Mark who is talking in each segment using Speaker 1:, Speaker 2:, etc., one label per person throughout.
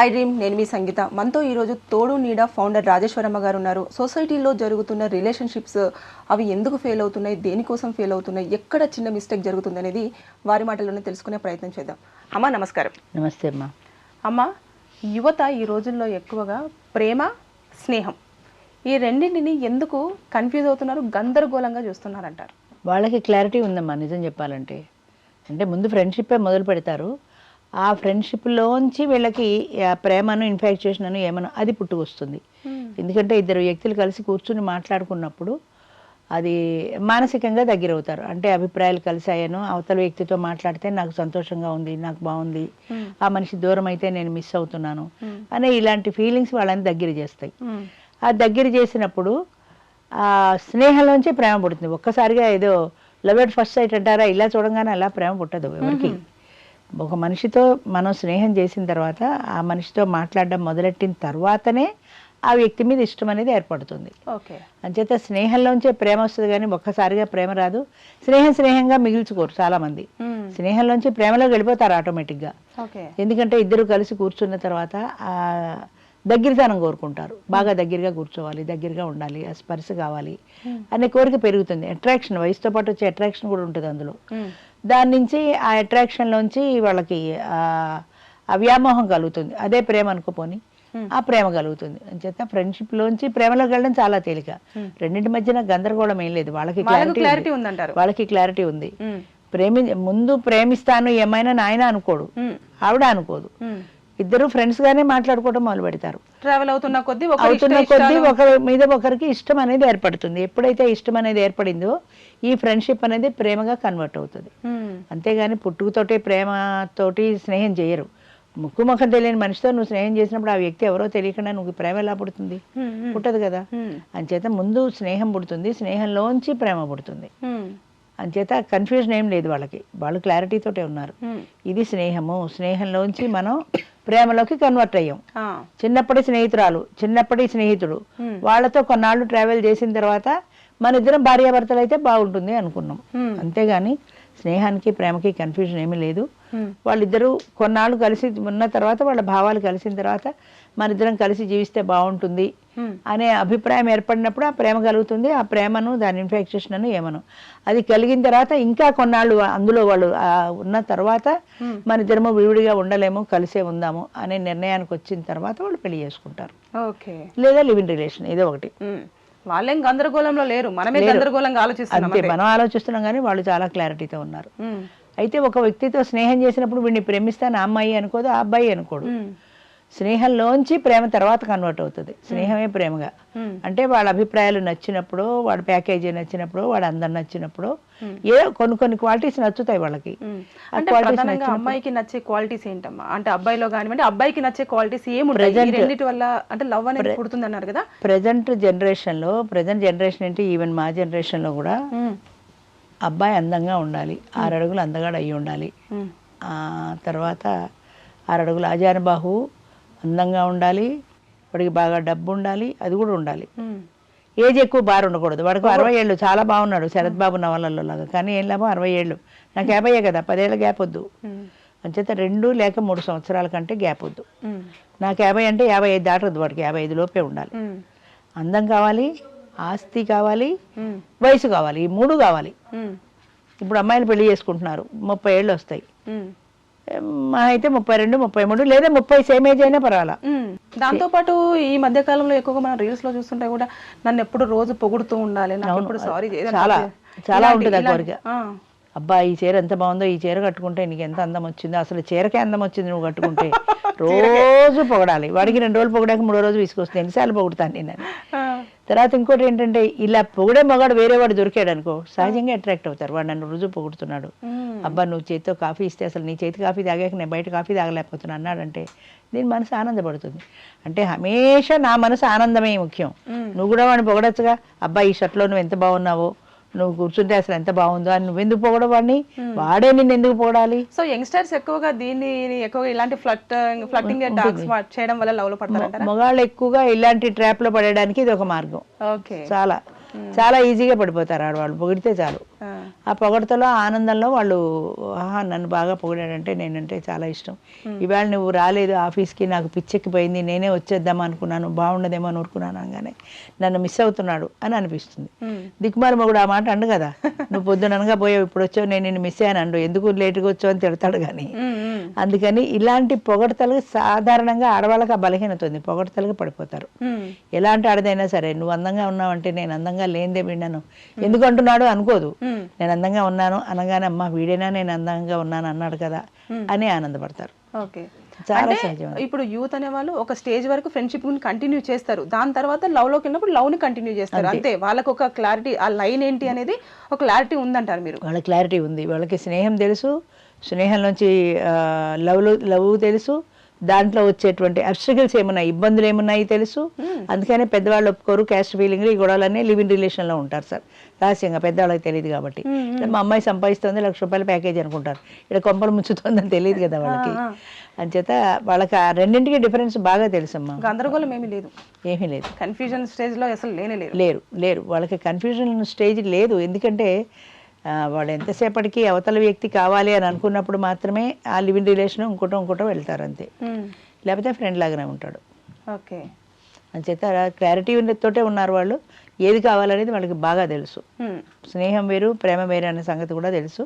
Speaker 1: I dream నేను మీ సంగీత. మనతో ఈరోజు తోడు నీడ ఫౌండర్ రాజేశ్వరమ్మ గారు ఉన్నారు. సొసైటీలో జరుగుతున్న రిలేషన్షిప్స్ అవి ఎందుకు ఫెయిల్ అవుతున్నాయి? దేనికోసం ఫెయిల్ అవుతున్నాయి? ఎక్కడ చిన్న మిస్టేక్ జరుగుతుంది అనేది వారి మాటల్లోనే తెలుసుకునే ప్రయత్నం చేద్దాం. అమ్మ నమస్కారం.
Speaker 2: నమస్తే అమ్మా.
Speaker 1: అమ్మ యువత ఈ రోజుల్లో ఎక్కువగా ప్రేమ స్నేహం ఈ రెండింటిని ఎందుకు కన్ఫ్యూజ్ అవుతున్నారు? గందరగోళంగా చూస్తున్నారంటారు.
Speaker 2: వాళ్ళకి క్లారిటీ ఉందమ్మా నిజం చెప్పాలంటే. అంటే ముందు ఫ్రెండ్షిప్పే మొదలు పెడతారు. ఆ ఫ్రెండ్షిప్లోంచి వీళ్ళకి ఆ ప్రేమను ఇన్ఫాక్చుయేషన్ అని ఏమనో అది పుట్టుకొస్తుంది. ఎందుకంటే ఇద్దరు వ్యక్తులు కలిసి కూర్చుని మాట్లాడుకున్నప్పుడు అది మానసికంగా దగ్గర అవుతారు అంటే అభిప్రాయాలు కలిసాయను అవతల వ్యక్తితో మాట్లాడితే నాకు సంతోషంగా ఉంది నాకు బాగుంది ఆ మనిషి దూరం అయితే నేను మిస్ అవుతున్నాను అనే ఇలాంటి ఫీలింగ్స్ వాళ్ళని దగ్గర చేస్తాయి. ఆ దగ్గర చేసినప్పుడు ఆ స్నేహంలోంచి ప్రేమ పుడుతుంది. ఒక్కసారిగా ఏదో లవ్ ఎట్ ఫస్ట్ సైట్ అంటారా ఇలా చూడంగానే అలా ప్రేమ పుట్టదు ఎవరికి. ఒక మనిషితో మనం స్నేహం చేసిన తర్వాత ఆ మనిషితో మాట్లాడడం మొదలెట్టిన తర్వాతనే ఆ వ్యక్తి మీద ఇష్టం అనేది ఏర్పడుతుంది.
Speaker 1: ఓకే.
Speaker 2: అంచేత స్నేహంలోంచే ప్రేమ వస్తుంది కానీ ఒక్కసారిగా ప్రేమ రాదు. స్నేహం స్నేహంగా మిగిల్చుకోరు చాలామంది. స్నేహంలోంచి ప్రేమలోకి వెళ్ళిపోతారు ఆటోమేటిక్గా. ఎందుకంటే ఇద్దరు కలిసి కూర్చున్న తర్వాత ఆ దగ్గరతనం కోరుకుంటారు. బాగా దగ్గరగా కూర్చోవాలి దగ్గరగా ఉండాలి ఆ స్పర్శ కావాలి అనే కోరిక పెరుగుతుంది. అట్రాక్షన్ వయసుతో పాటు వచ్చే అట్రాక్షన్ కూడా ఉంటుంది అందులో. దాని నుంచి ఆ అట్రాక్షన్లోంచి వాళ్ళకి ఆ వ్యామోహం కలుగుతుంది. అదే ప్రేమ అనుకోపోని ఆ ప్రేమ కలుగుతుంది. అంచేత ఫ్రెండ్షిప్ లోంచి ప్రేమలోకి వెళ్ళడం చాలా తేలిక. రెండింటి మధ్యన గందరగోళం ఏం లేదు. వాళ్ళకి క్లారిటీ
Speaker 1: ఉందంటారు.
Speaker 2: వాళ్ళకి క్లారిటీ ఉంది. ప్రేమి ముందు ప్రేమిస్తాను ఏమైనా నాయన అనుకోడు. ఆవిడ అనుకోదు. ఇద్దరు ఫ్రెండ్స్ గానే మాట్లాడుకోవడం మొదలు పెడతారు.
Speaker 1: ట్రావెల్ అవుతున్న కొద్దీ
Speaker 2: అవుతున్న కొద్దీ ఒకరి మీద ఒకరికి ఇష్టం అనేది ఏర్పడుతుంది. ఎప్పుడైతే ఇష్టం అనేది ఏర్పడిందో ఈ ఫ్రెండ్షిప్ అనేది ప్రేమగా కన్వర్ట్ అవుతుంది. అంతేగాని పుట్టుకతోటి ప్రేమతోటి స్నేహం చేయరు. ముక్కు ముఖం తెలియని మనిషితో నువ్వు స్నేహం చేసినప్పుడు ఆ వ్యక్తి ఎవరో తెలియకుండా నువ్వు ప్రేమ ఎలా పుడుతుంది? పుట్టదు కదా. అంచేత ముందు స్నేహం పుడుతుంది. స్నేహంలోంచి ప్రేమ పుడుతుంది. అంచేత కన్ఫ్యూజన్ ఏం లేదు వాళ్ళకి. వాళ్ళు క్లారిటీతోటే ఉన్నారు. ఇది స్నేహము. స్నేహంలోంచి మనం ప్రేమలోకి కన్వర్ట్ అయ్యాం. చిన్నప్పటి స్నేహితురాలు చిన్నప్పటి స్నేహితుడు. వాళ్ళతో కొన్నాళ్ళు ట్రావెల్ చేసిన తర్వాత మన ఇద్దరం భార్యాభర్తలు అయితే బాగుంటుంది అనుకున్నాం. అంతేగాని స్నేహానికి ప్రేమకి కన్ఫ్యూజన్ ఏమీ లేదు. వాళ్ళిద్దరూ కొన్నాళ్ళు కలిసి ఉన్న తర్వాత వాళ్ళ భావాలు కలిసిన తర్వాత మన ఇద్దరం కలిసి జీవిస్తే బాగుంటుంది అనే అభిప్రాయం ఏర్పడినప్పుడు ఆ ప్రేమ కలుగుతుంది ఆ ప్రేమను దాని ఇన్ఫెక్షన్ అని ఏమను. అది కలిగిన తర్వాత ఇంకా కొన్నాళ్ళు అందులో వాళ్ళు ఉన్న తర్వాత మన ఇద్దరము విడివిడిగా ఉండలేము కలిసే ఉందాము అనే నిర్ణయానికి వచ్చిన తర్వాత వాళ్ళు పెళ్ళి చేసుకుంటారు.
Speaker 1: ఓకే.
Speaker 2: లేదా లివ్ ఇన్ రిలేషన్ ఏదో ఒకటి.
Speaker 1: వాళ్ళేం గందరగోళంలో లేరు. మనమే గందరగోళంగా ఆలోచిస్తున్నాం
Speaker 2: మనం ఆలోచిస్తున్నాం కానీ వాళ్ళు చాలా క్లారిటీతో ఉన్నారు. అయితే ఒక వ్యక్తితో స్నేహం చేసినప్పుడు వీడిని ప్రేమిస్తాను ఆ అమ్మాయి అనుకోదు ఆ అబ్బాయి అనుకోడు. స్నేహంలోంచి ప్రేమ తర్వాత కన్వర్ట్ అవుతుంది. స్నేహమే ప్రేమగా. అంటే వాళ్ళ అభిప్రాయాలు నచ్చినప్పుడు వాడి ప్యాకేజీ నచ్చినప్పుడు వాడు అందరు నచ్చినప్పుడు ఏదో కొన్ని కొన్ని క్వాలిటీస్ నచ్చుతాయి వాళ్ళకి.
Speaker 1: అంటే అమ్మాయికి నచ్చే క్వాలిటీస్ ఏంటమ్మా? అంటే అబ్బాయిలో కానివ్వండి అబ్బాయికి నచ్చే క్వాలిటీస్ ఏముంటాయి? రెండింటి వల్ల అంటే లవ్ అనేది పుడుతుంది అన్నారు కదా?
Speaker 2: ప్రజెంట్ జనరేషన్లో ప్రజెంట్ జనరేషన్ ఏంటి ఈవెన్ మా జనరేషన్లో కూడా అబ్బాయి అందంగా ఉండాలి ఆరు అడుగులు అందగాడు అయి ఉండాలి. తర్వాత ఆరు అడుగులు ఆజానుబాహు అందంగా ఉండాలి వాడికి బాగా డబ్బు ఉండాలి అది కూడా ఉండాలి. ఏజ్ ఎక్కువ బార్ ఉండకూడదు. వాడికి అరవై ఏళ్ళు చాలా బాగున్నాడు శరత్ బాబు నవలల్లో లాగా. కానీ ఏం లాభం? అరవై ఏళ్ళు. నాకు యాభైయే కదా పదేళ్ళ గ్యాప్ వద్దు. అంచేత రెండు లేక మూడు సంవత్సరాల కంటే గ్యాప్ వద్దు. నాకు యాభై అంటే యాభై ఐదు దాటదు వాడికి. యాభై ఐదు లోపే ఉండాలి. అందం కావాలి ఆస్తి కావాలి వయసు కావాలి ఈ మూడు కావాలి. ఇప్పుడు అమ్మాయిలు పెళ్ళి చేసుకుంటున్నారు ముప్పై ఏళ్ళు వస్తాయి. మా అయితే ముప్పై రెండు ముప్పై మూడు లేదా ముప్పై సేమ్ ఏజ్ అయినా పర్వాలా.
Speaker 1: దాంతో పాటు ఈ మధ్య కాలంలో ఎక్కువగా మనం రీల్స్లో చూస్తుంటే కూడా నన్ను ఎప్పుడు రోజు పొగుడుతూ ఉండాలి సారీ
Speaker 2: చాలా చాలా ఉంటుంది ఆ కోరిక. అబ్బా ఈ చీర ఎంత బాగుందో ఈ చీర కట్టుకుంటే నీకు ఎంత అందం వచ్చిందో అసలు చీరకే అందం వచ్చింది నువ్వు కట్టుకుంటే. రోజు పొగడాలి. వాడికి రెండు రోజులు పొగడాక మూడో రోజు విసుకొస్తుంది ఎన్నిసార్లు పొగుడుతాను నేను. తర్వాత ఇంకోటి ఏంటంటే ఇలా పొగిడే మగాడు వేరే వాడు దొరికాడు అనుకో సహజంగా అట్రాక్ట్ అవుతారు. వాడు నన్ను రుజువు పొగుడుతున్నాడు. అబ్బా నువ్వు చేతితో కాఫీ ఇస్తే అసలు నీ చేతి కాఫీ తాగాక నేను బయట కాఫీ తాగలేకపోతున్నా అన్నాడంటే దీని మనసు ఆనందపడుతుంది. అంటే హమేషా నా మనసు ఆనందమే ముఖ్యం. నువ్వు కూడా వాడిని పొగడచ్చుగా. అబ్బా ఈ షర్ట్లో నువ్వు ఎంత బాగున్నావో నువ్వు కూర్చుంటే అసలు ఎంత బాగుందో అని నువ్వెందుకు పొగడవు వాడిని? వాడే నిన్ను ఎందుకు పొగడాలి?
Speaker 1: సో యంగ్స్టర్స్ ఎక్కువగా దీన్ని ఎక్కువగా ఇలాంటి ఫ్లట్ ఫ్లట్టింగ్ టాక్స్ చేయడం వల్ల లవ్లో పడతారంటారా?
Speaker 2: మగాళ్ళు ఎక్కువగా ఇలాంటి ట్రాప్లో పడడానికి ఇది ఒక మార్గం.
Speaker 1: ఓకే.
Speaker 2: చాలా. చాలా ఈజీగా పడిపోతారు ఆడవాళ్ళు పొగిడితే చాలు. ఆ. పొగడతలో ఆనందంలో వాళ్ళు ఆహా నన్ను బాగా పొగిడాడంటే నేనంటే చాలా ఇష్టం. ఇవాళ నువ్వు రాలేదు ఆఫీస్కి నాకు పిచ్చెక్కిపోయింది నేనే వచ్చేద్దాం అనుకున్నాను బాగుండదేమో అని ఊరుకున్నాను అనగానే నన్ను మిస్ అవుతున్నాడు అని అనిపిస్తుంది.
Speaker 1: మ్మ్.
Speaker 2: దిక్కుమాలి మొగుడు ఆ మాట అండు కదా? నువ్వు పొద్దుననగా పోయావు ఇప్పుడు వచ్చావు నేను నిన్ను మిస్ అయ్యాను అండు. ఎందుకు లేటుగా వచ్చావు అని తిడతాడు కానీ. అందుకని ఇలాంటి పొగడతలకు సాధారణంగా ఆడవాళ్ళకి ఆ బలహీనత ఉంది. పొగడతలకు పడిపోతారు. ఎలాంటి ఆడదైనా సరే నువ్వు అందంగా ఉన్నావంటే నేను అందంగా లేనిదే విన్నాను ఎందుకు అంటున్నాడు అనుకోదు. నేను అందంగా ఉన్నాను అనగానే అమ్మ వీడైనా నేను అందంగా ఉన్నాను అన్నాడు కదా అని ఆనందపడతారు.
Speaker 1: ఓకే.
Speaker 2: చాలా సహజం.
Speaker 1: ఇప్పుడు యూత్ అనే వాళ్ళు ఒక స్టేజ్ వరకు ఫ్రెండ్షిప్ని కంటిన్యూ చేస్తారు. దాని తర్వాత లవ్లోకి వెళ్ళినప్పుడు లవ్ని కంటిన్యూ చేస్తారు. అంతే. వాళ్ళకి ఒక క్లారిటీ ఆ లైన్ ఏంటి అనేది ఒక క్లారిటీ ఉందంటారు మీరు?
Speaker 2: వాళ్ళ క్లారిటీ ఉంది. వాళ్ళకి స్నేహం తెలుసు. స్నేహం నుంచి లవ్ లవ్ తెలుసు. దాంట్లో వచ్చేటువంటి అబ్స్ట్రగల్స్ ఏమున్నాయి ఇబ్బందులు ఏమున్నాయి తెలుసు? అందుకనే పెద్దవాళ్ళు ఒప్పుకోరు క్యాస్ట్ ఫీలింగ్ ఈ గొడవలన్నీ లివ్ ఇన్ రిలేషన్లో ఉంటారు సార్. రహస్యంగా పెద్దవాళ్ళకి తెలియదు కాబట్టి. మా అమ్మాయి సంపాదిస్తుంది లక్ష రూపాయల ప్యాకేజ్ అనుకుంటారు. ఇక్కడ కొంపలు ముంచుతుందని తెలియదు కదా వాళ్ళకి. అంచేత వాళ్ళకి ఆ రెండింటికి డిఫరెన్స్ బాగా తెలుసమ్మా.
Speaker 1: గందరగోళం ఏమీ లేదు.
Speaker 2: ఏమీ లేదు.
Speaker 1: కన్ఫ్యూజన్ స్టేజ్లో అసలు లేనే లేదు.
Speaker 2: లేరు లేరు. వాళ్ళకి కన్ఫ్యూజన్ స్టేజ్ లేదు. ఎందుకంటే వాళ్ళు ఎంతసేపటికి అవతల వ్యక్తి కావాలి అని అనుకున్నప్పుడు మాత్రమే ఆ లివింగ్ రిలేషన్ ఇంకోటో ఇంకోటో వెళ్తారు అంతే. లేకపోతే ఫ్రెండ్ లాగానే ఉంటాడు.
Speaker 1: ఓకే.
Speaker 2: అంచేత క్లారిటీ తోటే ఉన్నారు వాళ్ళు. ఏది కావాలనేది వాళ్ళకి బాగా తెలుసు. స్నేహం వేరు ప్రేమ వేరు అనే సంగతి కూడా తెలుసు.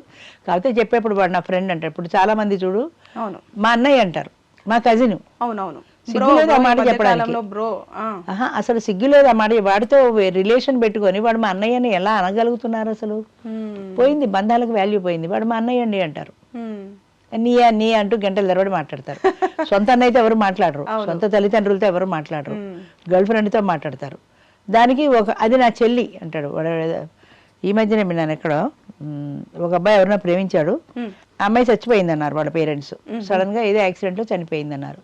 Speaker 2: కాకపోతే చెప్పేప్పుడు వాడు నా ఫ్రెండ్ అంటారు ఇప్పుడు చాలా మంది చూడు
Speaker 1: అవును.
Speaker 2: మా అన్నయ్య అంటారు. మా కజిన్.
Speaker 1: అవునవును.
Speaker 2: సిగ్గు లేదు ఆ మాట చెప్పడానికి.
Speaker 1: బ్రో
Speaker 2: అసలు సిగ్గు లేదు ఆ మాట. వాడితో రిలేషన్ పెట్టుకొని వాడు మా అన్నయ్యని ఎలా అనగలుగుతున్నారు అసలు? పోయింది బంధాలకు వాల్యూ పోయింది. వాడు మా అన్నయ్య అండి అంటారు. నీయా నీ అంటూ గంటల తరబడి మాట్లాడతారు. సొంత అన్న అయితే ఎవరు మాట్లాడరు. సొంత తల్లిదండ్రులతో ఎవరు మాట్లాడరు. గర్ల్ ఫ్రెండ్తో మాట్లాడతారు. దానికి ఒక అది నా చెల్లి అంటాడు. ఈ మధ్యనే విన్నాను ఎక్కడో ఒక అబ్బాయి ఎవరినో ప్రేమించాడు. అమ్మాయి చచ్చిపోయింది అన్నారు వాళ్ళ పేరెంట్స్. సడన్గా ఏదో యాక్సిడెంట్లో చనిపోయింది అన్నారు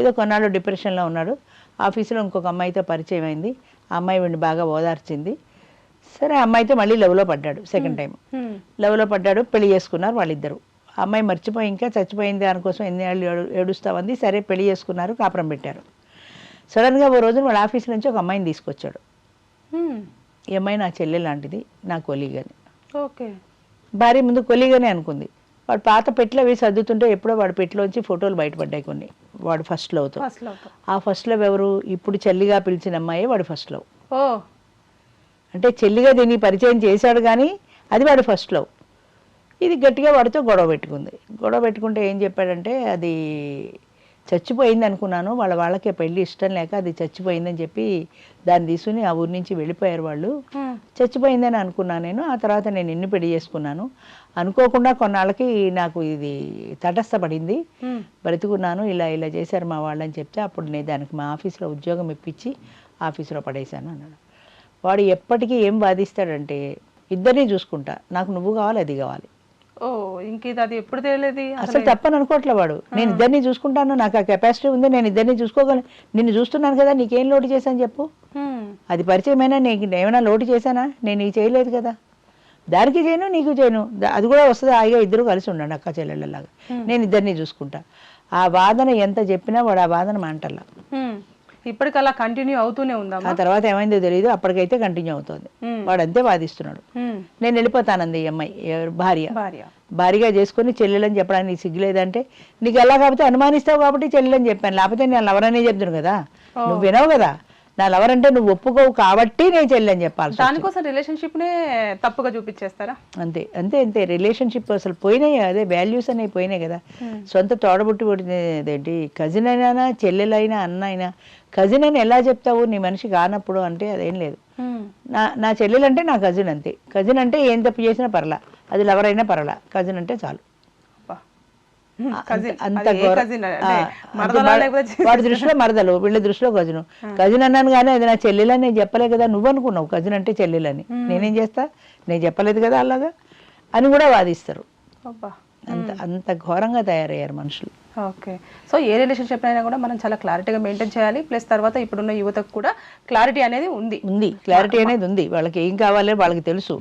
Speaker 2: ఏదో కొన్నాళ్ళు డిప్రెషన్లో ఉన్నాడు. ఆఫీసులో ఇంకొక అమ్మాయితో పరిచయం అయింది. ఆ అమ్మాయి వీడిని బాగా ఓదార్చింది. సరే అమ్మాయితో మళ్ళీ లవ్లో పడ్డాడు సెకండ్ టైం లవ్లో పడ్డాడు పెళ్ళి చేసుకున్నారు వాళ్ళిద్దరు. అమ్మాయి మర్చిపోయి ఇంకా చచ్చిపోయింది దానికోసం ఎన్ని ఏళ్ళు ఏడు ఏడుస్తామంది. సరే పెళ్ళి చేసుకున్నారు కాపురం పెట్టారు. సడన్గా ఓ రోజున వాళ్ళ ఆఫీస్ నుంచి ఒక అమ్మాయిని తీసుకొచ్చాడు. ఈ అమ్మాయి నా చెల్లె లాంటిది నా కొలీగని
Speaker 1: ఓకే.
Speaker 2: భార్య ముందు కొలీగనే అనుకుంది. వాడు పాత పెట్లు అవి సర్దుతుంటే ఎప్పుడో వాడు పెట్టిలోంచి ఫోటోలు బయటపడ్డాయి కొన్ని. వాడు ఫస్ట్ లవ్తో
Speaker 1: లవ్
Speaker 2: ఆ ఫస్ట్ లవ్ ఎవరు? ఇప్పుడు చెల్లిగా పిలిచిన అమ్మాయే వాడు ఫస్ట్ లవ్ అంటే చెల్లిగా దీన్ని పరిచయం చేశాడు కానీ అది వాడు ఫస్ట్ లవ్ ఇది గట్టిగా వాడితో గొడవ పెట్టుకుంది. గొడవ పెట్టుకుంటే ఏం చెప్పాడంటే అది చచ్చిపోయింది అనుకున్నాను. వాళ్ళ వాళ్ళకి పెళ్ళి ఇష్టం లేక అది చచ్చిపోయిందని చెప్పి దాన్ని తీసుకుని ఆ ఊరి నుంచి వెళ్ళిపోయారు వాళ్ళు. చచ్చిపోయిందని అనుకున్నాను నేను. ఆ తర్వాత నేను ఎన్ని పెళ్ళి చేసుకున్నాను. అనుకోకుండా కొన్నాళ్ళకి నాకు ఇది తటస్థపడింది. బ్రతుకున్నాను ఇలా ఇలా చేశారు మా వాళ్ళని చెప్తే అప్పుడు నేను దానికి మా ఆఫీస్లో ఉద్యోగం ఇప్పించి ఆఫీస్లో పడేశాను అన్నాడు. వాడు ఎప్పటికీ ఏం వాదిస్తాడంటే ఇద్దరిని చూసుకుంటా. నాకు నువ్వు కావాలి అది కావాలి.
Speaker 1: ఓ ఇంక ఇది అది ఎప్పుడు తెలియలేదు
Speaker 2: అసలు తప్పని అనుకోవట్లే వాడు. నేను ఇద్దరిని చూసుకుంటాను నాకు ఆ కెపాసిటీ ఉంది నేను ఇద్దరిని చూసుకోగలను. నిన్ను చూస్తున్నాను కదా నీకేం లోటు చేశాను చెప్పు. అది పరిచయమైనా నీకు ఏమైనా లోటు చేశానా? నేను నీకు చేయలేదు కదా. దానికి చేయను నీకు చేయను. అది కూడా వస్తుంది హాయిగా ఇద్దరు కలిసి ఉండండి అక్క చెల్లెళ్ళలాగా. నేను ఇద్దరిని చూసుకుంటా. ఆ వాదన ఎంత చెప్పినా వాడు ఆ వాదన మాంటల్లా.
Speaker 1: ఇప్పటికి అలా కంటిన్యూ అవుతూనే ఉందా
Speaker 2: ఆ తర్వాత ఏమైందో తెలియదు అప్పటికైతే కంటిన్యూ అవుతుంది. వాడు అంతే వాదిస్తున్నాడు. నేను వెళ్ళిపోతానంది ఈ అమ్మాయి ఎవరు భార్య.
Speaker 1: భార్య.
Speaker 2: భారీగా చేసుకొని చెల్లెలని చెప్పడానికి నీకు సిగ్గులేదంటే నీకు ఎలా కాబట్టి అనుమానిస్తావు కాబట్టి చెల్లెలని చెప్పాను. లేకపోతే నేను లవరనే చెప్తాను కదా? నువ్వు వినవు కదా? నా లవర్ అంటే నువ్వు ఒప్పుకోవు కాబట్టి నేను చెల్లెని వచ్చింది.
Speaker 1: దానికోసం రిలేషన్షిప్ నే తప్పుగా చూపించేస్తారా?
Speaker 2: అంతే అంతే అంతే. రిలేషన్షిప్ అసలు పోయినాయి అదే వాల్యూస్ అనేవి పోయినాయి కదా. సొంత తోడబుట్టి పుట్టినదేంటి? కజిన్ అయినా చెల్లెలైనా అన్న అయినా కజిన్ అని ఎలా చెప్తావు? నీ మనిషి కానప్పుడు అంటే అదేం లేదు. నా నా చెల్లెలు అంటే నా కజిన్ అంతే. కజిన్ అంటే ఏం తప్పు చేసినా పర్లా. అది లవర్ అయినా పర్లా. కజిన్ అంటే చాలు. అంత వాడి- దృష్టిలో మరదలు వీళ్ళ దృష్టిలో కజిన్. కజిన్ అన్నాను కానీ అది నా చెల్లెలని నేను చెప్పలే కదా నువ్వు అనుకున్నావు కజిన్ అంటే చెల్లెలని. నేనేం చేస్తా? నేను చెప్పలేదు కదా అలాగా? అని కూడా వాదిస్తారు.
Speaker 1: అబ్బా.
Speaker 2: అంత అంత ఘోరంగా తయారయ్యారు మనుషులు.
Speaker 1: ఓకే. సో ఏ రిలేషన్షిప్ అయినా కూడా మనం చాలా క్లారిటీగా మెయింటైన్ చేయాలి. ప్లస్ తర్వాత ఇప్పుడున్న యువతకు కూడా క్లారిటీ అనేది ఉంది.
Speaker 2: ఉంది. క్లారిటీ అనేది ఉంది. వాళ్ళకి ఏం కావాలో వాళ్ళకి తెలుసు.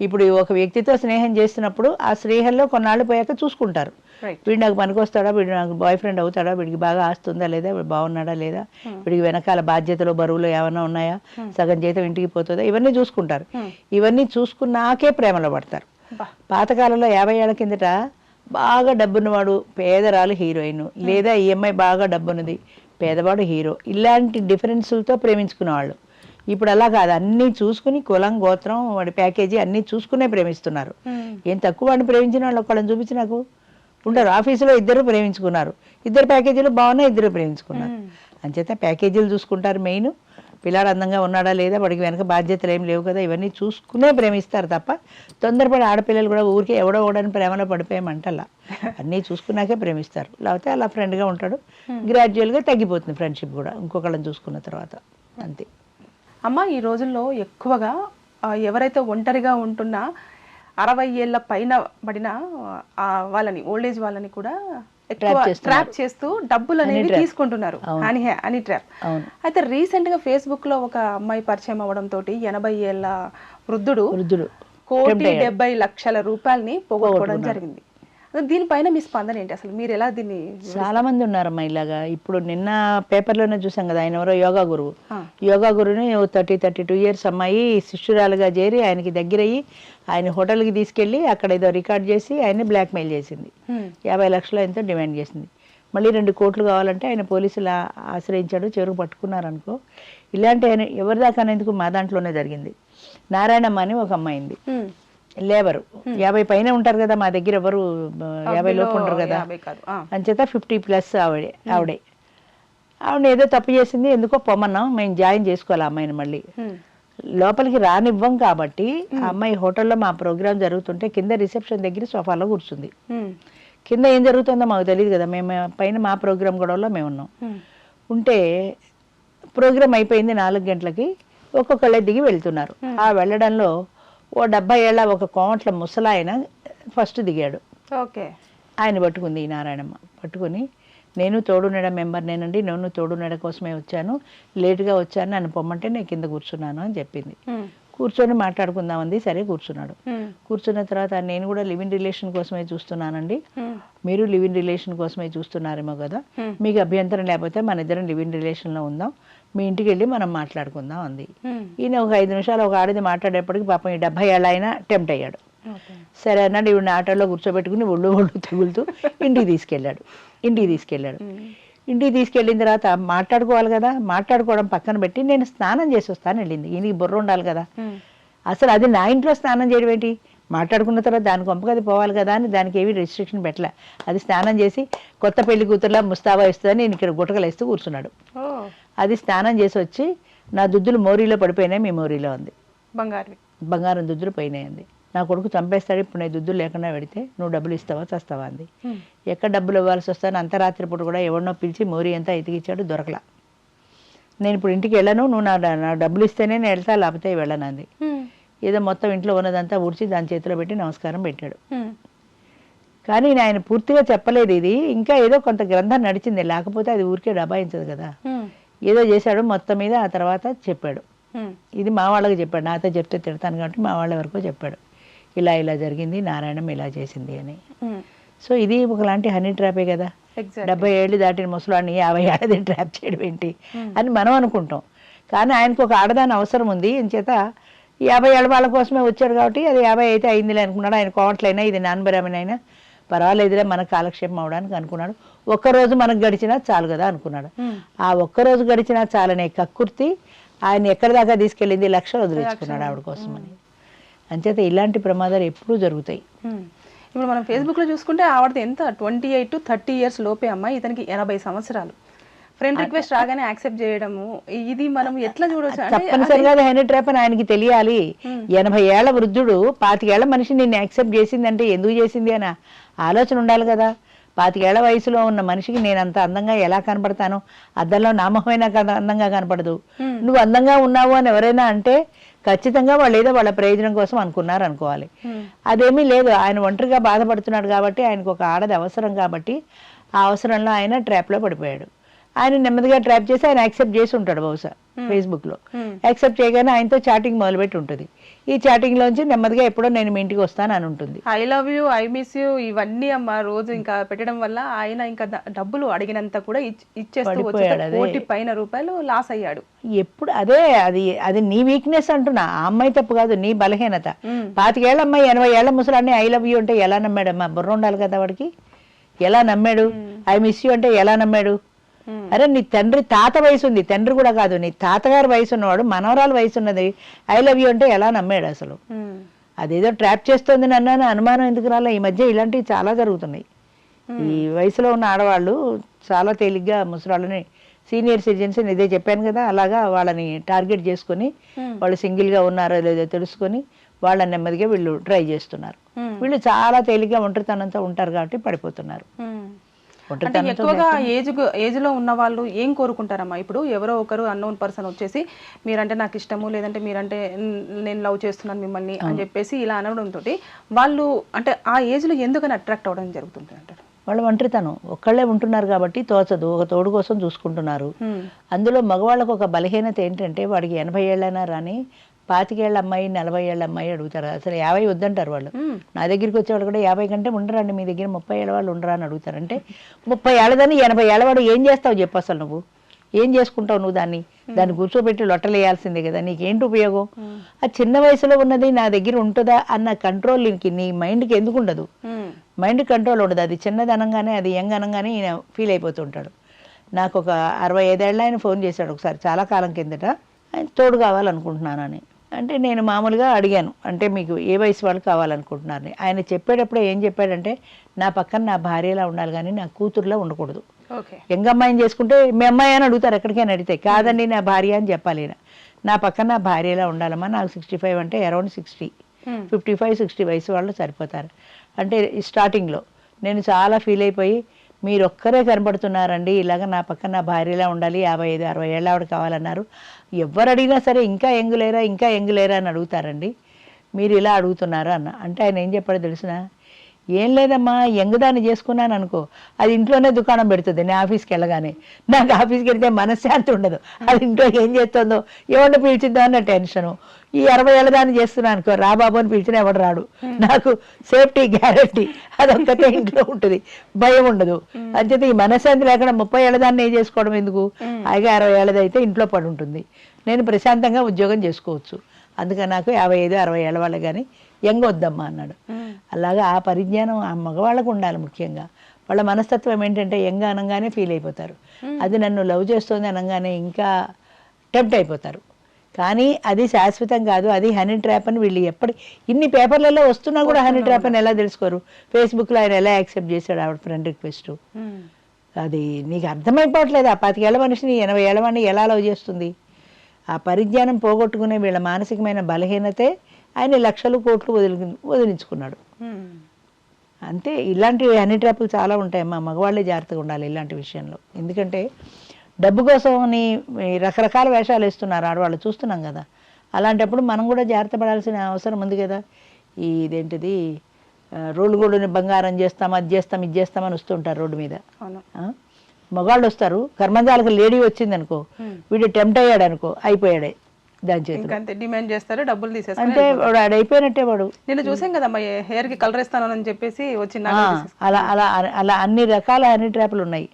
Speaker 2: ఇప్పుడు ఒక వ్యక్తితో స్నేహం చేస్తున్నప్పుడు ఆ స్నేహంలో కొన్నాళ్ళు పోయాక చూసుకుంటారు. వీడు నాకు పనికొస్తాడా? వీడు నాకు బాయ్ ఫ్రెండ్ అవుతాడా? వీడికి బాగా ఆస్తుందా లేదా? వీడు బాగున్నాడా లేదా? వీడికి వెనకాల బాధ్యతలు బరువులు ఏమైనా ఉన్నాయా? సగం జీతం ఇంటికి పోతుందా? ఇవన్నీ చూసుకుంటారు. ఇవన్నీ చూసుకున్నాకే ప్రేమలో పడతారు. పాతకాలంలో యాభై ఏళ్ళ కిందట బాగా డబ్బున్నవాడు పేదరాలు హీరోయిన్. లేదా ఈ అమ్మాయి బాగా డబ్బున్నది పేదవాడు హీరో. ఇలాంటి డిఫరెన్సులతో ప్రేమించుకునేవాళ్ళు. ఇప్పుడు అలా కాదు. అన్నీ చూసుకుని కులం గోత్రం వాడి ప్యాకేజీ అన్నీ చూసుకునే ప్రేమిస్తున్నారు. ఏం తక్కువ వాడిని ప్రేమించిన వాళ్ళు ఒకళ్ళని చూపించి నాకు? ఉండరు ఆఫీసులో ఇద్దరు ప్రేమించుకున్నారు. ఇద్దరు ప్యాకేజీలు బాగున్నాయి ఇద్దరు ప్రేమించుకున్నారు. అంచేత ప్యాకేజీలు చూసుకుంటారు మెయిన్. పిల్లాడు అందంగా ఉన్నాడా లేదా వాడికి వెనక బాధ్యతలు ఏం లేవు కదా ఇవన్నీ చూసుకునే ప్రేమిస్తారు తప్ప తొందరపడి ఆడపిల్లలు కూడా ఊరికే ఎవడో ఓడని ప్రేమలో పడిపోయామంటల్లా. అన్నీ చూసుకున్నాకే ప్రేమిస్తారు. లేకపోతే అలా ఫ్రెండ్గా ఉంటాడు. గ్రాడ్యువల్గా తగ్గిపోతుంది ఫ్రెండ్షిప్ కూడా ఇంకొకళ్ళని చూసుకున్న తర్వాత. అంతే.
Speaker 1: అమ్మ ఈ రోజుల్లో ఎక్కువగా ఎవరైతే ఒంటరిగా ఉంటున్నా అరవై ఏళ్ళ పైన పడిన వాళ్ళని ఓల్డ్ ఏజ్ వాళ్ళని కూడా. ట్రాప్ చేస్తూ డబ్బులు అనేవి. తీసుకుంటున్నారు. అని ట్రాప్ అయితే రీసెంట్గా ఫేస్బుక్లో ఒక అమ్మాయి పరిచయం అవ్వడం తోటి ఎనభై ఏళ్ళ వృద్ధుడు
Speaker 2: వృద్ధుడు.
Speaker 1: కోటి డెబ్బై లక్షల రూపాయలని పోగొట్టుకోవడం జరిగింది. దీనిపైన మీ స్పందన ఏంటి? అసలు మీరు ఎలా దీన్ని
Speaker 2: చాలా మంది ఉన్నారమ్మా ఇలాగా. ఇప్పుడు నిన్న పేపర్లోనే చూసాం కదా ఆయన ఎవరో యోగా గురువు. యోగా గురువుని థర్టీ థర్టీ టూ ఇయర్స్ అమ్మాయి శిష్యురాలుగా చేరి ఆయనకి దగ్గరయ్యి ఆయన హోటల్కి తీసుకెళ్ళి అక్కడ ఏదో రికార్డ్ చేసి ఆయన్ని బ్లాక్మెయిల్ చేసింది. యాభై లక్షలు ఎంతో డిమాండ్ చేసింది. మళ్ళీ రెండు కోట్లు కావాలంటే ఆయన పోలీసులు ఆశ్రయించాడు చెరువు పట్టుకున్నారనుకో. ఇలాంటి ఆయన ఎవరి దాకా అనేందుకు మా దాంట్లోనే జరిగింది. నారాయణమ్మ అని ఒక అమ్మాయింది. లేబరు. యాభై పైన ఉంటారు కదా మా దగ్గర ఎవరు యాభై లోపు ఉంటారు కదా. అంచేత ఫిఫ్టీ ప్లస్ ఆవిడే ఆవిడే. ఆవిడ ఏదో తప్పు చేసింది ఎందుకో పొమ్మన్నాం మేము జాయిన్ చేసుకోవాలి అమ్మాయిని మళ్ళీ. లోపలికి రానివ్వం కాబట్టి ఆ అమ్మాయి హోటల్లో మా ప్రోగ్రామ్ జరుగుతుంటే కింద రిసెప్షన్ దగ్గర సోఫాలో కూర్చుంది. కింద ఏం జరుగుతుందో మాకు తెలియదు కదా మేము పైన మా ప్రోగ్రామ్ గొడవలో మేము ఉన్నాం. ఉంటే ప్రోగ్రామ్ అయిపోయింది నాలుగు గంటలకి ఒక్కొక్కళ్ళే దిగి వెళ్తున్నారు. ఆ వెళ్ళడంలో ఓ డెబ్బై ఏళ్ళ ఒక కోమట్ల ముసలాయన ఫస్ట్ దిగాడు.
Speaker 1: ఓకే.
Speaker 2: ఆయన పట్టుకుంది ఈ నారాయణమ్మ. పట్టుకొని నేను తోడునడ మెంబర్ నేనండి నేను తోడునడ కోసమే వచ్చాను. లేటుగా వచ్చాను నన్ను పొమ్మంటే నేను కింద కూర్చున్నాను అని చెప్పింది. కూర్చొని మాట్లాడుకుందామంది సరే కూర్చున్నాడు. కూర్చున్న తర్వాత నేను కూడా లివింగ్ రిలేషన్ కోసమే చూస్తున్నానండి. మీరు లివింగ్ రిలేషన్ కోసమే చూస్తున్నారేమో కదా. మీకు అభ్యంతరం లేకపోతే మన ఇద్దరం లివింగ్ రిలేషన్లో ఉందాం. మీ ఇంటికి వెళ్ళి మనం మాట్లాడుకుందాం అంది. ఈయన ఒక ఐదు నిమిషాలు ఒక ఆడిది మాట్లాడేప్పటికి పాపం ఈ డెబ్బై ఏళ్ళ ఆయన టెంప్ట్ అయ్యాడు. సరే అన్నాడు ఈవిడ ఆటోలో కూర్చోబెట్టుకుని ఒళ్ళు ఒళ్ళు తగులుతూ ఇంటికి తీసుకెళ్ళాడు. ఇంటికి తీసుకెళ్ళాడు. ఇంటికి తీసుకెళ్ళిన తర్వాత మాట్లాడుకోవాలి కదా మాట్లాడుకోవడం పక్కన పెట్టి నేను స్నానం చేసి వస్తాను వెళ్ళింది. ఈయనకి బుర్ర ఉండాలి కదా. అసలు అది నా ఇంట్లో స్నానం చేయడం ఏంటి? మాట్లాడుకున్న తర్వాత దాని కొంపకది పోవాలి కదా అని దానికి ఏమి రెస్ట్రిక్షన్ పెట్టలే. అది స్నానం చేసి కొత్త పెళ్ళి కూతురులా ముస్తాబా ఇస్తుందని నేను ఇక్కడ గుటకలు వేస్తూ కూర్చున్నాడు. అది స్నానం చేసి వచ్చి నా దుద్దులు మోరీలో పడిపోయినాయి మీ మోరీలో ఉంది
Speaker 1: బంగారు
Speaker 2: బంగారం దుద్దులు పోయినాయి అంది. నా కొడుకు చంపేస్తాడు ఇప్పుడు నేను దుద్దులు లేకుండా పెడితే నువ్వు డబ్బులు ఇస్తావా చస్తావా అంది. ఎక్కడ డబ్బులు ఇవ్వాల్సి వస్తాను అంతరాత్రి పూట కూడా ఎవరినో పిలిచి మోరీ అంతా ఎతికిచ్చాడు దొరకలా. నేను ఇప్పుడు ఇంటికి వెళ్ళను నువ్వు నా డబ్బులు ఇస్తేనే నేను వెళ్తా లేకపోతే వెళ్ళను అంది. ఏదో మొత్తం ఇంట్లో ఉన్నదంతా ఊడ్చి దాని చేతిలో పెట్టి నమస్కారం పెట్టాడు. కానీ నేను ఆయన పూర్తిగా చెప్పలేదు ఇది. ఇంకా ఏదో కొంత గ్రంథం నడిచింది. లేకపోతే అది ఊరికే డబాయించదు కదా. ఏదో చేశాడు మొత్తం మీద ఆ తర్వాత చెప్పాడు. ఇది మా వాళ్ళకి చెప్పాడు. నాతో చెప్తే తిడతాను కాబట్టి మా వాళ్ళ వరకు చెప్పాడు. ఇలా ఇలా జరిగింది. నారాయణం ఇలా చేసింది అని. సో ఇది ఒకలాంటి హనీ ట్రాపే కదా. డెబ్బై ఏళ్ళు దాటిన ముసలాన్ని యాభై ఏళ్ళది ట్రాప్ చేయడం ఏంటి? అని మనం అనుకుంటాం. కానీ ఆయనకు ఒక ఆడదాని అవసరం ఉంది. చేత యాభై ఏళ్ళ వాళ్ళ కోసమే వచ్చాడు కాబట్టి అది యాభై అయితే అయిందిలే అనుకున్నాడు. ఆయన కోవట్లైనా ఇది నాన్నబరామన్ అయినా పర్వాలేదులే మనకు కాలక్షేపం అవడానికి అనుకున్నాడు. ఒక్కరోజు మనకు గడిచినా చాలు కదా అనుకున్నాడు. ఆ ఒక్కరోజు గడిచినా చాలనే కక్కుర్తి ఆయన ఎక్కడి దాకా తీసుకెళ్ళింది లక్షలు వదిలించుకున్నాడు ఆవిడ కోసమని. అంచేత ఇలాంటి ప్రమాదాలు ఎప్పుడూ జరుగుతాయి.
Speaker 1: ఇప్పుడు మనం ఫేస్బుక్లో చూసుకుంటే ఆవిడది ఎంత? Twenty eight to thirty years లోపే అమ్మాయి. ఇతనికి ఎనభై సంవత్సరాలు. ఫ్రెండ్ రిక్వెస్ట్ రాగానే యాక్సెప్ట్ చేయడము ఇది మనం ఎట్లా చూడొచ్చు?
Speaker 2: తప్పనిసరిగా హనీ ట్రాప్ అని ఆయనకి తెలియాలి. ఎనభై ఏళ్ళ వృద్ధుడు పాతికేళ్ళ మనిషి నిన్ను యాక్సెప్ట్ చేసిందంటే ఎందుకు చేసింది అని? ఆలోచన ఉండాలి కదా. పాతికేళ్ళ వయసులో ఉన్న మనిషికి నేను అంత అందంగా ఎలా కనపడతాను? అద్దంలో నా మొహమైనా కదా అందంగా కనపడదు. నువ్వు అందంగా ఉన్నావు అని ఎవరైనా అంటే ఖచ్చితంగా వాళ్ళు ఏదో వాళ్ళ ప్రయోజనం కోసం అనుకున్నారు అనుకోవాలి. అదేమీ లేదు. ఆయన ఒంటరిగా బాధపడుతున్నాడు కాబట్టి ఆయనకు ఒక ఆడది అవసరం కాబట్టి ఆ అవసరంలో ఆయన ట్రాప్లో పడిపోయాడు. ఆయన నెమ్మదిగా ట్రాప్ చేసి ఆయన యాక్సెప్ట్ చేసి ఉంటాడు బహుశా ఫేస్బుక్లో.
Speaker 1: Hmm.
Speaker 2: యాక్సెప్ట్ చేయగానే ఆయనతో చాటింగ్ మొదలుపెట్టి ఉంటుంది. ఈ చాటింగ్లోంచి నెమ్మదిగా ఎప్పుడో నేను మీ ఇంటికి వస్తాను అని ఉంటుంది.
Speaker 1: I love you I miss you ఇవన్నీ అమ్మ రోజు ఇంకా పెట్టడం వల్ల ఆయన ఇంకా డబ్బులు అడిగినంత కూడా ఇచ్- ఇచ్చేస్తూ. కోటి పైన రూపాయలు లాస్ అయ్యాడు.
Speaker 2: ఎప్పుడు అదే అది అది నీ వీక్నెస్ అంటున్నా. ఆ అమ్మాయి తప్పు కాదు నీ బలహీనత.
Speaker 1: మ్మ్.
Speaker 2: పాతికేళ్ళ అమ్మాయి ఎనభై ఏళ్ళ ముసలాన్ని ఐ లవ్ యూ అంటే ఎలా నమ్మాడమ్మా? బుర్ర ఉండాలి కదా వాడికి. ఎలా నమ్మాడు? ఐ మిస్ యూ అంటే ఎలా నమ్మాడు?
Speaker 1: మ్మ్.
Speaker 2: అరే నీ తండ్రి తాత వయసు ఉంది తండ్రి కూడా కాదు. నీ తాతగారి వయసు ఉన్నవాడు మనవరాలు వయసు ఉన్నది ఐ లవ్ యూ అంటే ఎలా నమ్మాడు అసలు. అదేదో ట్రాప్ చేస్తుంది నన్ను అనుమానం ఎందుకు రాలే? ఈ మధ్య ఇలాంటివి చాలా జరుగుతున్నాయి. ఈ వయసులో ఉన్న ఆడవాళ్ళు చాలా తేలిగ్గా ముసలాళ్ళని సీనియర్ సిటిజన్స్ ఇదే చెప్పాను కదా అలాగా వాళ్ళని టార్గెట్ చేసుకొని. వాళ్ళు సింగిల్గా ఉన్నారో లేదో తెలుసుకొని వాళ్ళని నెమ్మదిగా వీళ్ళు ట్రై చేస్తున్నారు. వీళ్ళు చాలా తేలిగ్గా ఒంటరితనంతో ఉంటారు కాబట్టి పడిపోతున్నారు.
Speaker 1: అంటే ఎక్కువగా ఏజ్ ఏజ్లో ఉన్న వాళ్ళు ఏం కోరుకుంటారమ్మా? ఇప్పుడు ఎవరో ఒకరు అన్నోన్ పర్సన్ వచ్చేసి మీరంటే నాకు ఇష్టము లేదంటే మీరంటే నేను లవ్ చేస్తున్నాను మిమ్మల్ని అని చెప్పేసి ఇలా అనడం తోటి వాళ్ళు అంటే ఆ ఏజ్లో ఎందుకని అట్రాక్ట్ అవ్వడం జరుగుతుంది అంటారు?
Speaker 2: వాళ్ళు ఒంటరితనం. ఒక్కళ్ళే ఉంటున్నారు కాబట్టి తోచదు. ఒక తోడు కోసం చూసుకుంటున్నారు. అందులో మగవాళ్ళకు ఒక బలహీనత ఏంటంటే వాడికి ఎనభై ఏళ్ళైనా రాని పాతికేళ్ళ అమ్మాయి నలభై ఏళ్ళ అమ్మాయి అడుగుతారు. అసలు యాభై వద్దంటారు వాళ్ళు. నా దగ్గరికి వచ్చేవాళ్ళు కూడా యాభై కంటే ఉండరండి మీ దగ్గర ముప్పై ఏళ్ళ వాళ్ళు ఉండరా అని అడుగుతారు. అంటే ముప్పై ఏళ్ళదని ఎనభై ఏళ్ళవాడు ఏం చేస్తావు చెప్పు అసలు నువ్వు? ఏం చేసుకుంటావు నువ్వు దాన్ని? దాన్ని కూర్చోబెట్టి లొట్టలేయాల్సిందే కదా నీకేంటి ఉపయోగం? ఆ చిన్న వయసులో ఉన్నది నా దగ్గర ఉంటుందా అన్న కంట్రోల్ నీ మైండ్కి ఎందుకు ఉండదు. మైండ్ కంట్రోల్ ఉండదు. అది చిన్నది అనగానే అది యంగ్ అనగానే ఈయన ఫీల్ అయిపోతుంటాడు నాకు ఒక అరవై ఐదేళ్ళ ఆయన ఫోన్ చేశాడు ఒకసారి చాలా కాలం కిందట. ఆయన తోడు కావాలనుకుంటున్నానని. అంటే నేను మామూలుగా అడిగాను. అంటే మీకు ఏ వయసు వాళ్ళు కావాలనుకుంటున్నారని ఆయన చెప్పేటప్పుడు ఏం చెప్పాడంటే నా పక్కన నా భార్యలా ఉండాలి కానీ నా కూతురులా ఉండకూడదు. యంగ్ అమ్మాయిని చేసుకుంటే మీ అమ్మాయి అని అడుగుతారు ఎక్కడికైనా అడిగితే. కాదండి నా భార్య అని చెప్పాలి. నా పక్కన నా భార్యలా ఉండాలమ్మా నాకు సిక్స్టీ ఫైవ్ అంటే around sixty. Fifty five sixty వయసు వాళ్ళు సరిపోతారు. అంటే స్టార్టింగ్లో నేను చాలా ఫీల్ అయిపోయి మీరు ఒక్కరే కనబడుతున్నారండి ఇలాగ నా పక్కన నా భార్యలా ఉండాలి యాభై ఐదు అరవై ఏళ్ళ ఆవిడ కావాలన్నారు. ఎవరు అడిగినా సరే ఇంకా ఎంగులేరా ఇంకా ఎంగులేరా అని అడుగుతారండి. మీరు ఇలా అడుగుతున్నారా అన్న. అంటే ఆయన ఏం చెప్పాడో తెలిసిన? ఏం లేదమ్మా ఎంగుదాన్ని చేసుకున్నాను అనుకో. అది ఇంట్లోనే దుకాణం పెడుతుంది నేను ఆఫీస్కి వెళ్ళగానే. నాకు ఆఫీస్కి వెళ్తే మనశ్శాంతి ఉండదు. అది ఇంట్లో ఏం చేస్తుందో ఎవరిని పిలిచిద్దాం అన్న టెన్షను. ఈ అరవై ఏళ్ళ దాన్ని చేస్తున్నాను అనుకో రా బాబు అని పిలిచిన ఎవడు రాడు. నాకు సేఫ్టీ గ్యారంటీ అదొక్కటే ఇంట్లో ఉంటుంది. భయం ఉండదు. అంచేత ఈ మనశ్శాంతి లేకుండా ముప్పై ఏళ్ళ దాన్ని ఏం చేసుకోవడం ఎందుకు? హాయిగా అరవై ఏళ్ళది అయితే ఇంట్లో పడి ఉంటుంది నేను ప్రశాంతంగా ఉద్యోగం చేసుకోవచ్చు. అందుకని నాకు యాభై ఐదు అరవై ఏళ్ళ వాళ్ళు కానీ యంగ్ వద్దమ్మా అన్నాడు. అలాగా ఆ పరిజ్ఞానం ఆ మగవాళ్ళకు ఉండాలి ముఖ్యంగా. వాళ్ళ మనస్తత్వం ఏంటంటే యంగ్ అనగానే ఫీల్ అయిపోతారు. అది నన్ను లవ్ చేస్తుంది అనగానే ఇంకా టెంప్ట్ అయిపోతారు. కానీ అది శాశ్వతం కాదు అది హనీ ట్రాప్ అని వీళ్ళు ఎప్పటి ఇన్ని పేపర్లలో వస్తున్నా కూడా హనీ ట్రాప్ అని ఎలా తెలుసుకోరు? ఫేస్బుక్లో ఆయన ఎలా యాక్సెప్ట్ చేశాడు ఆవిడ ఫ్రెండ్ రిక్వెస్ట్. అది నీకు అర్థమైపోవట్లేదు. ఆ పాతికేళ్ళ మనిషిని ఎనభై ఏళ్ళ వాడిని ఎలా లవ్ చేస్తుంది? ఆ పరిజ్ఞానం పోగొట్టుకునే వీళ్ళ మానసికమైన బలహీనతే ఆయన లక్షలు కోట్లు వదిలి వదిలించుకున్నాడు.
Speaker 1: మ్మ్.
Speaker 2: అంతే ఇలాంటి హనీ ట్రాపులు చాలా ఉంటాయి మా మగవాళ్ళే జాగ్రత్తగా ఉండాలి ఇలాంటి విషయంలో. ఎందుకంటే డబ్బు కోసం రకరకాల వేషాలు వేస్తున్నారు ఆడవాళ్ళు చూస్తున్నాం కదా. అలాంటప్పుడు మనం కూడా జాగ్రత్త పడాల్సిన అవసరం ఉంది కదా. ఈ ఇదేంటిది రోడ్డు గోడుని బంగారం చేస్తాం అది చేస్తాం ఇది చేస్తామని వస్తుంటారు రోడ్డు మీద? మగాళ్ళు వస్తారు కర్మందాలకు లేడీ వచ్చింది అనుకో
Speaker 1: Hmm.
Speaker 2: వీడు టెంప్ట్ అయ్యాడు అనుకో అయిపోయాడే. దాని చేతిలో.
Speaker 1: ఇంకంతే డిమాండ్ చేస్తారు డబ్బులు తీసేసుకొని
Speaker 2: అంటే వాడు ఆడు అయిపోయినట్టే వాడు.
Speaker 1: నిన్న చూసాం కదమ్మా హెయిర్కి కలర్ ఇస్తానని చెప్పేసి వచ్చి
Speaker 2: ఆ,
Speaker 1: నగలు తీసేసుకొని.
Speaker 2: అలా అలా అలా అన్ని రకాల అన్ని ట్రాపులు ఉన్నాయి.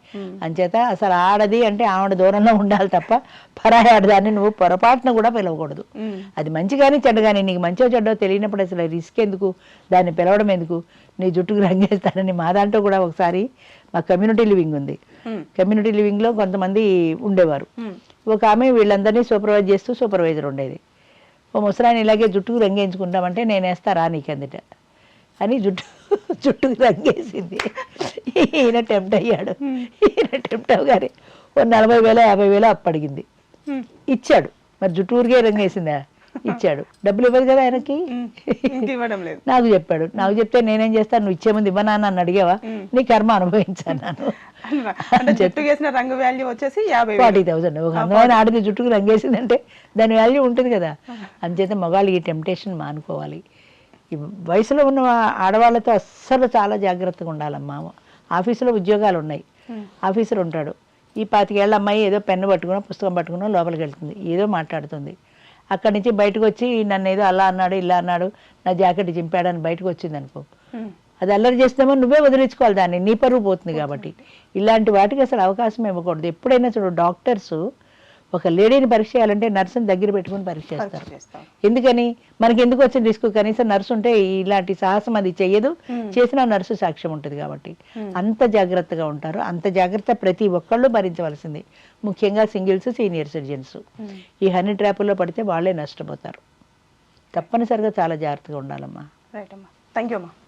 Speaker 2: అంచేత అసలు ఆడది అంటే ఆవిడ దూరంలో ఉండాలి తప్ప పరాయి ఆడదాన్ని నువ్వు పొరపాటున కూడా పిలవకూడదు. అది మంచి కానీ చెడ్డ కానీ నీకు మంచో చెడ్డో తెలియనప్పుడు అసలు రిస్క్ ఎందుకు? దాన్ని పిలవడం ఎందుకు? నీ జుట్టుకు రంగేస్తానని మా దాంట్లో కూడా ఒకసారి మా కమ్యూనిటీ లివింగ్ ఉంది. కమ్యూనిటీ లివింగ్లో కొంతమంది ఉండేవారు. ఒక ఆమె వీళ్ళందరినీ సూపర్వైజ్ చేస్తూ సూపర్వైజర్ ఉండేది. ఓ ముసలాయన ఇలాగే జుట్టుకు రంగేయించుకుంటామంటే నేను వేస్తా రా నీకు అందుట అని జుట్టు జుట్టుకు రంగేసింది. ఈయన టెంప్ట్ అయ్యాడు. ఈయన టెంప్ట్ అవగానే ఓ నలభై వేల యాభై వేల అప్పు అడిగింది.
Speaker 1: మ్మ్.
Speaker 2: ఇచ్చాడు. మరి జుట్టు ఊరికే రంగేసిందా? ఇచ్చాడు. డబ్బులు ఇవ్వదు కదా ఆయనకి? నాకు చెప్పాడు. నాకు చెప్తే నేనేం చేస్తాను? నువ్వు ఇచ్చే ముందు ఇవ్వనా అని అడిగావా? నీ కర్మ అనుభవించాను
Speaker 1: అంటే జుట్టు వేసిన రంగు వాల్యూ వచ్చేసి యాభై.
Speaker 2: Forty thousand. ఒక అందమైన ఆడది జుట్టుకు రంగేసిందంటే దాని వాల్యూ ఉంటుంది కదా. అంచేత మగాళ్ళు ఈ టెంప్టేషన్ మానుకోవాలి. ఈ వయసులో ఉన్న ఆడవాళ్ళతో అస్సలు చాలా జాగ్రత్తగా ఉండాలమ్మా. ఆఫీసులో ఉద్యోగాలు ఉన్నాయి. ఆఫీసర్ ఉంటాడు. ఈ పాతికేళ్ళ అమ్మాయి ఏదో పెన్ను పట్టుకున్నా పుస్తకం పట్టుకున్నా లోపలికి వెళ్తుంది. ఏదో మాట్లాడుతుంది. అక్కడి నుంచి బయటకు వచ్చి నన్ను ఏదో అలా అన్నాడు ఇలా అన్నాడు నా జాకెట్ చింపాడని బయటకు వచ్చింది అనుకో అది అల్లరి చేస్తేమో నువ్వే వదిలించుకోవాలి దాన్ని. నీ పరువు పోతుంది కాబట్టి. ఇలాంటి వాటికి అసలు అవకాశం ఇవ్వకూడదు. ఎప్పుడైనా చూడు డాక్టర్స్ ఒక లేడీని పరీక్ష చేయాలంటే నర్సుని దగ్గర పెట్టుకుని పరీక్ష చేస్తారు.
Speaker 1: చేస్తాం
Speaker 2: ఎందుకని? మనకి ఎందుకు వచ్చిన రిస్క్? కనీసం నర్సు ఉంటే ఇలాంటి సాహసం అది చెయ్యదు. చేసిన నర్సు సాక్ష్యం ఉంటుంది కాబట్టి. అంత జాగ్రత్తగా ఉంటారు. అంత జాగ్రత్త ప్రతి ఒక్కళ్ళు భరించవలసింది. ముఖ్యంగా సింగిల్స్ సీనియర్ సిటిజన్స్. ఈ హనీ ట్రాపుల్లో పడితే వాళ్ళే నష్టపోతారు. తప్పనిసరిగా చాలా జాగ్రత్తగా ఉండాలమ్మా.
Speaker 1: రైట్ అమ్మా. థ్యాంక్ యూ అమ్మా.